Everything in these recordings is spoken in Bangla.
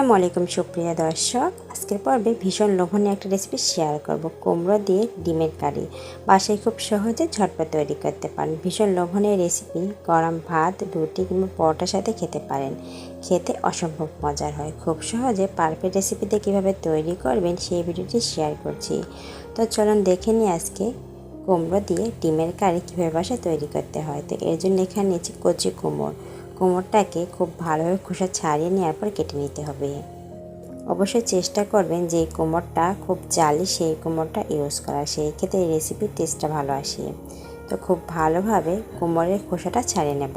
আসসালামু আলাইকুম, সুপ্রিয় দর্শক। আজকের পর্বে ভীষণ লোভনীয় একটা রেসিপি শেয়ার করব। কুমড়ো দিয়ে ডিমের কারি। বাসায় খুব সহজে ঝটপট তৈরি করতে পারেন। ভীষণ লোভনীয় রেসিপি গরম ভাত, রুটি কিংবা পরোটার সাথে খেতে পারেন। খেতে অসম্ভব মজার হয়। খুব সহজে পারফেক্ট রেসিপিতে কীভাবে তৈরি করবেন সেই ভিডিওটি শেয়ার করছি। তো চলুন দেখে নিই আজকে কুমড়ো দিয়ে ডিমের কারি কীভাবে বাসায় তৈরি করতে হয়। তো এর জন্য এখানে নিয়েছি কচি কুমড়ো। কোমরটাকে খুব ভালোভাবে খোসা ছাড়িয়ে নেওয়ার পর কেটে নিতে হবে। অবশ্যই চেষ্টা করবেন যে কোমরটা খুব জালি সেই কোমরটা ইউজ করা সেই ক্ষেত্রে রেসিপির টেস্টটা ভালো আসে। তো খুব ভালোভাবে কোমরের খোসাটা ছাড়িয়ে নেব।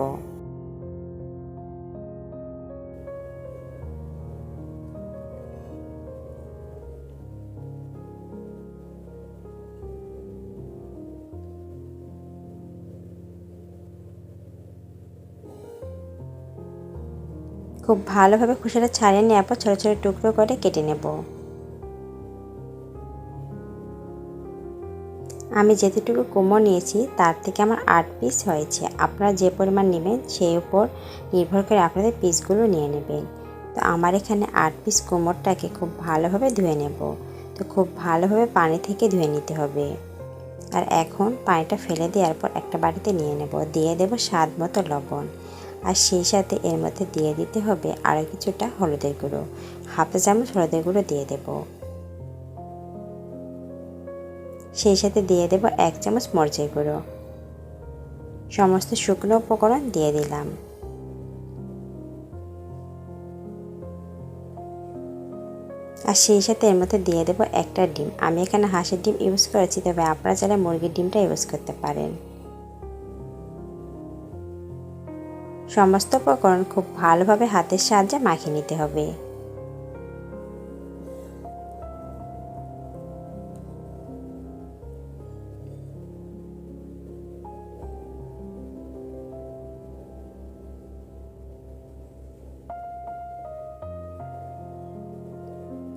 খুব ভালোভাবে খোসাটা ছাড়িয়ে নেওয়ার পর ছোটো ছোটো টুকরো করে কেটে নেব। আমি যেতটুকু কোমর নিয়েছি, তার থেকে আমার আট পিস হয়েছে। আপনারা যে পরিমাণ নেবেন, সেই উপর নির্ভর করে আপনাদের পিসগুলো নিয়ে নেবেন। তো আমার এখানে আট পিস কোমরটাকে খুব ভালোভাবে ধুয়ে নেব। তো খুব ভালোভাবে পানি থেকে ধুয়ে নিতে হবে। আর এখন পানিটা ফেলে দেওয়ার পর একটা বাড়িতে নিয়ে নেব। দিয়ে দেব স্বাদ মতো লবণ। আর সেই সাথে এর মধ্যে দিয়ে দিতে হবে আরও কিছুটা হলুদের গুঁড়ো। হাফ চামচ হলুদের গুঁড়ো দিয়ে দেব। সেই সাথে দিয়ে দেব এক চামচ মরিচের গুঁড়ো। সমস্ত শুকনো উপকরণ দিয়ে দিলাম। আর সেই সাথে এর মধ্যে দিয়ে দেবো একটা ডিম। আমি এখানে হাঁসের ডিম ইউজ করেছি, তবে আপনারা চাইলে মুরগির ডিমটা ইউজ করতে পারেন। সমস্ত উপকরণ খুব ভালোভাবে হাতের সাহায্যে মাখিয়ে নিতে হবে।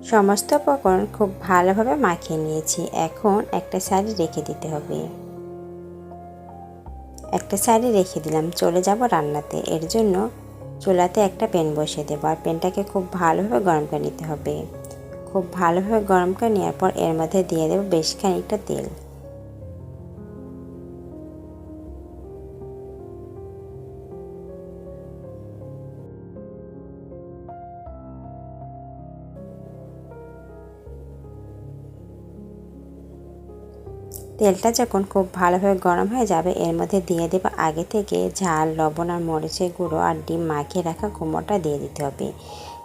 সমস্ত উপকরণ খুব ভালোভাবে মাখিয়ে নিয়েছি। এখন একটা সাইডে রেখে দিতে হবে। একটা সাইডে রেখে দিলাম, চলে যাব রান্নাতে। এর জন্য চুলাতে একটা প্যান বসিয়ে দেবো, আর প্যানটাকে খুব ভালোভাবে গরম করে নিতে হবে। খুব ভালোভাবে গরম করে নেওয়ার পর এর মধ্যে দিয়ে দেবো বেশ খানিকটা তেল। তেলটা যখন খুব ভালোভাবে গরম হয়ে যাবে, এর মধ্যে দিয়ে দেব আগে থেকে ঝাল, লবণ আর মরিচের গুঁড়ো আর ডিম মাখিয়ে রাখা কোমরটা দিয়ে দিতে হবে।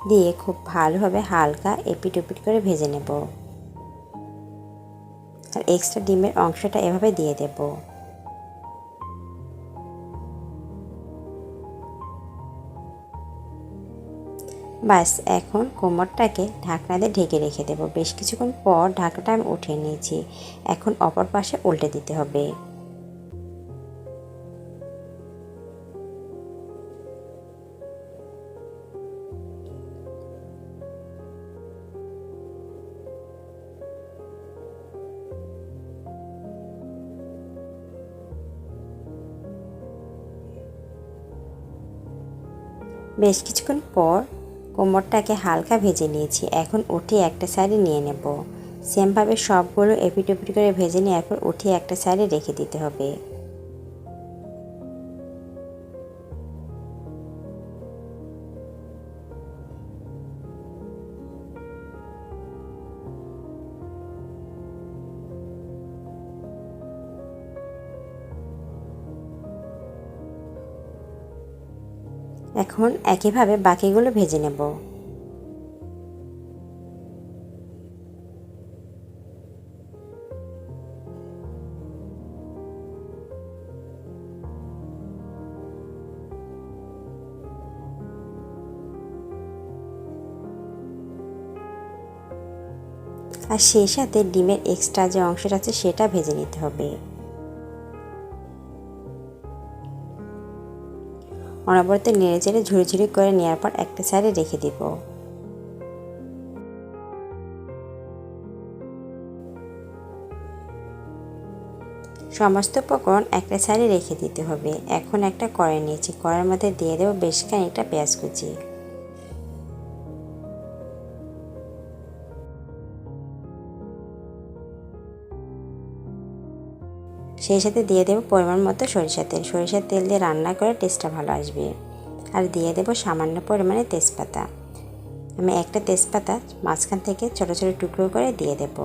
দিয়ে খুব ভালোভাবে হালকা এপিট ওপিট করে ভেজে নেব। আর এক্সট্রা ডিমের অংশটা এভাবে দিয়ে দেবো। বাস, এখন কোমরটাকে ঢাকনা দিয়ে ঢেকে রেখে দেবো। বেশ কিছুক্ষণ পর ঢাকাটা আমি উঠিয়ে নিয়েছি। এখন অপর পাশে উল্টে দিতে হবে। বেশ কিছুক্ষণ পর কোমরটাকে হালকা ভেজে নিয়েছি। এখন উঠে একটা সাইডে নিয়ে নেব। সেমভাবে সবগুলো এপিট করে ভেজে নেওয়ার পর উঠে একটা সাইডে রেখে দিতে হবে। এখন একইভাবে বাকিগুলো ভেজে নেব। আর সেই সাথে ডিমের এক্সট্রা যে অংশটা আছে সেটা ভেজে নিতে হবে। অনবরত নেড়ে চেড়ে ঝুড়ি ঝুড়ি করে নেওয়ার পর একটা সাইডে রেখে দিব। সমস্ত পকরণ একটা সাইডে রেখে দিতে হবে। এখন একটা কড়াই নিয়েছি। কড়াইয়ের মধ্যে দিয়ে দেবো বেশ খানিকটা পেঁয়াজ কুচি। সেই সাথে দিয়ে দেবো পরিমাণ মতো সরিষার তেল। সরিষার তেল দিয়ে রান্না করে টেস্টটা ভালো আসবে। আর দিয়ে দেবো সামান্য পরিমাণে তেজপাতা। আমি একটা তেজপাতা মাঝখান থেকে ছোটো ছোটো টুকরো করে দিয়ে দেব।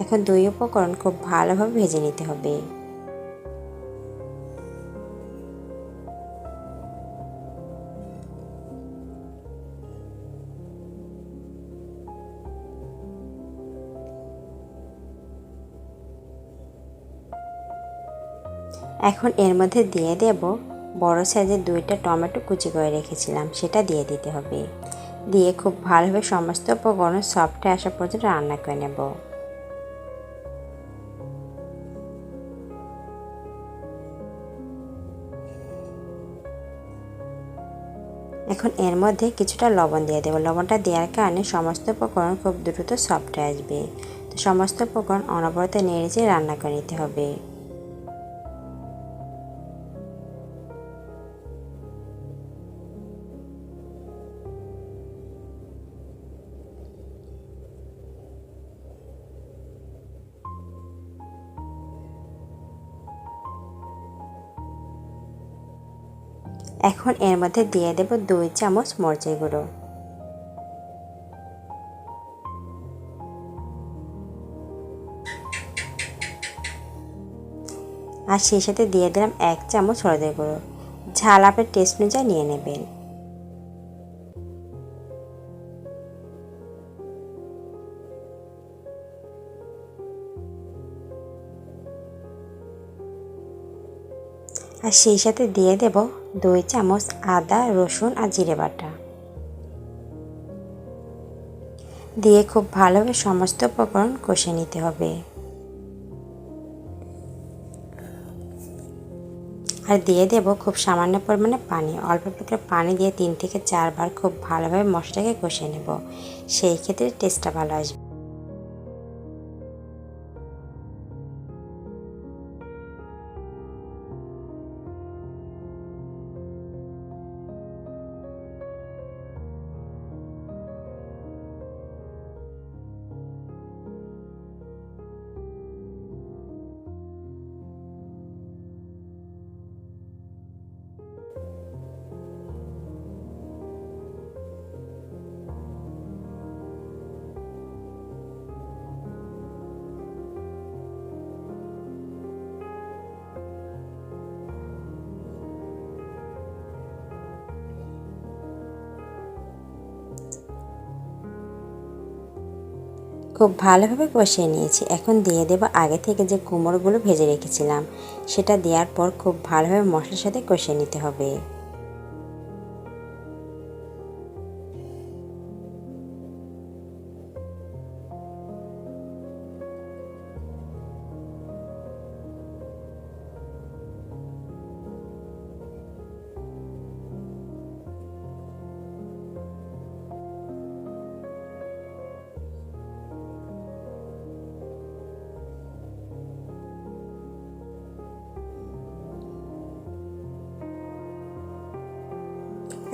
এখন দুই উপকরণ খুব ভালোভাবে ভেজে নিতে হবে। এখন এর মধ্যে দিয়ে দেব বড় সাইজের দুইটা টমেটো কুচি করে রেখেছিলাম, সেটা দিয়ে দিতে হবে। দিয়ে খুব ভালোভাবে সমস্ত উপকরণ সফটে আসা পর্যন্ত রান্না করে নেব। এখন এর মধ্যে কিছুটা লবণ দিয়ে দেবো। লবণটা দেওয়ার কারণে সমস্ত উপকরণ খুব দ্রুত সফটে আসবে। তো সমস্ত উপকরণ অনবরত নেড়ে রান্না করে নিতে হবে। এখন এর মধ্যে দিয়ে দেব দুই চামচ মরিচের গুঁড়ো। আর সেই সাথে দিয়ে দিলাম এক চামচ হলদের গুঁড়ো। ঝাল আপনার টেস্ট অনুযায়ী নিয়ে নেবেন। আর সেই সাথে দিয়ে দেব দুই চামচ আদা, রসুন আর জিরে বাটা। দিয়ে খুব ভালোভাবে সমস্ত উপকরণ কষে নিতে হবে। আর দিয়ে দেব খুব সামান্য পরিমাণে পানি। অল্প করে পানি দিয়ে তিন থেকে চারবার খুব ভালোভাবে মশলাটাকে কষে নেব। সেই ক্ষেত্রে টেস্টটা ভালো আসবে। খুব ভালোভাবে কষিয়ে নিয়েছি। এখন দিয়ে দেব আগে থেকে যে কুমড়োগুলো ভেজে রেখেছিলাম। সেটা দেওয়ার পর খুব ভালোভাবে মশলার সাথে কষিয়ে নিতে হবে।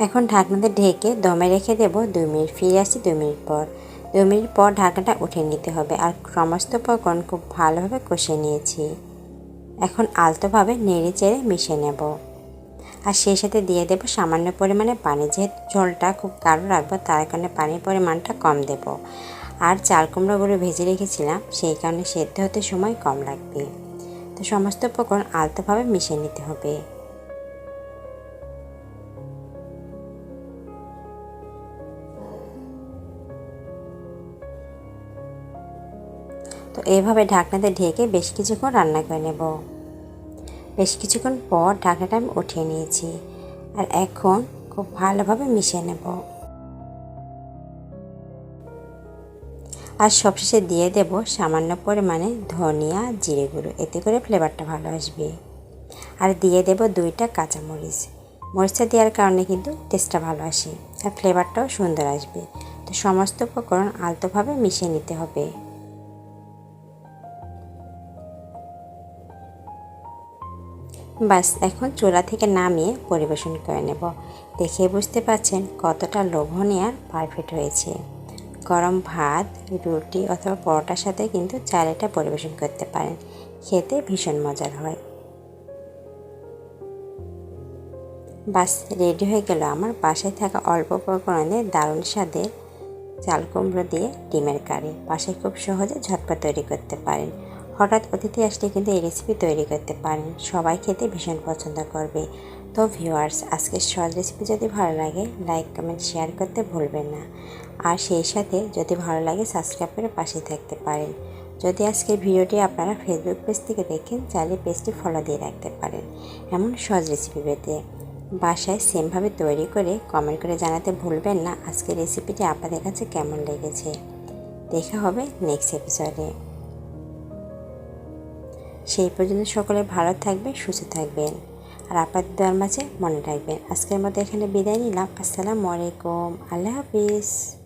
এখন ঢাকনাতে ঢেকে দমে রেখে দেবো দুই মিনিট। ফিরে আসছি দুই মিনিট পর। দুই মিনিট পর ঢাকনাটা উঠে নিতে হবে আর সমস্ত উপকরণ খুব ভালোভাবে কষে নিয়েছি। এখন আলতোভাবে নেড়ে চেড়ে মিশে নেব। আর সেই সাথে দিয়ে দেবো সামান্য পরিমাণে পানি। যেহেতু ঝোলটা খুব গাঢ় রাখব, তার কারণে পানির পরিমাণটা কম দেব। আর চাল কুমড়োগুলো ভেজে রেখেছিলাম, সেই কারণে সেদ্ধ হতে সময় কম লাগবে। তো সমস্ত উপকরণ আলতোভাবে মিশিয়ে নিতে হবে। এইভাবে ঢাকনাতে ঢেকে বেশ কিছুক্ষণ রান্না করে নেব। বেশ কিছুক্ষণ পর ঢাকনাটা আমি উঠিয়ে নিয়েছি আর এখন খুব ভালোভাবে মিশিয়ে নেব। আর সবশেষে দিয়ে দেব সামান্য পরিমাণে ধনিয়া, জিরে গুঁড়ো। এতে করে ফ্লেভারটা ভালো আসবে। আর দিয়ে দেব দুইটা কাঁচামরিচ। মরিচটা দেওয়ার কারণে কিন্তু টেস্টটা ভালো আসে আর ফ্লেভারটাও সুন্দর আসবে। তো সমস্ত উপকরণ আলতোভাবে মিশিয়ে নিতে হবে। বাস, এখন চুলা থেকে নামিয়ে পরিবেশন করে নেব। দেখে বুঝতে পাচ্ছেন কতটা লোভনীয় আর পারফেক্ট হয়েছে। গরম ভাত, রুটি অথবা পরোটার সাথে কিন্তু চাল এটা পরিবেশন করতে পারেন। খেতে ভীষণ মজার হয়। বাস, রেডি হয়ে গেল আমার বাসায় থাকা অল্প উপকরণে দারুণ স্বাদের চাল কুমড়ো দিয়ে ডিমের কারি। বাসায় খুব সহজে ঝটপট তৈরি করতে পারেন। হঠাৎ অতিথি আসলে কিন্তু এই রেসিপি তৈরি করতে পারেন। সবাই খেতে ভীষণ পছন্দ করবে। তো ভিউয়ার্স আজকের সহজ রেসিপি যদি ভালো লাগে লাইক কমেন্ট শেয়ার করতে ভুলবেন না। আর সেই সাথে যদি ভালো লাগে সাবস্ক্রাইব করে পাশে থাকতে পারেন। যদি আজকের ভিডিওটি আপনারা ফেসবুক পেজ থেকে দেখেন, চাইলে পেজটি ফলো দিয়ে রাখতে পারেন। এমন সহজ রেসিপি পেতে। বাসায় সেমভাবে তৈরি করে কমেন্ট করে জানাতে ভুলবেন না আজকের রেসিপিটি আপনাদের কাছে কেমন লেগেছে। দেখা হবে নেক্সট এপিসোডে সেই পর্যন্ত সকলে ভালো থাকবে সুস্থ থাকবেন। আর আপনাদের দেওয়ার মাঝে মনে রাখবেন। আজকের মতো এখানে বিদায় নিলাম। আসসালামু আলাইকুম। আল্লাহ হাফিজ।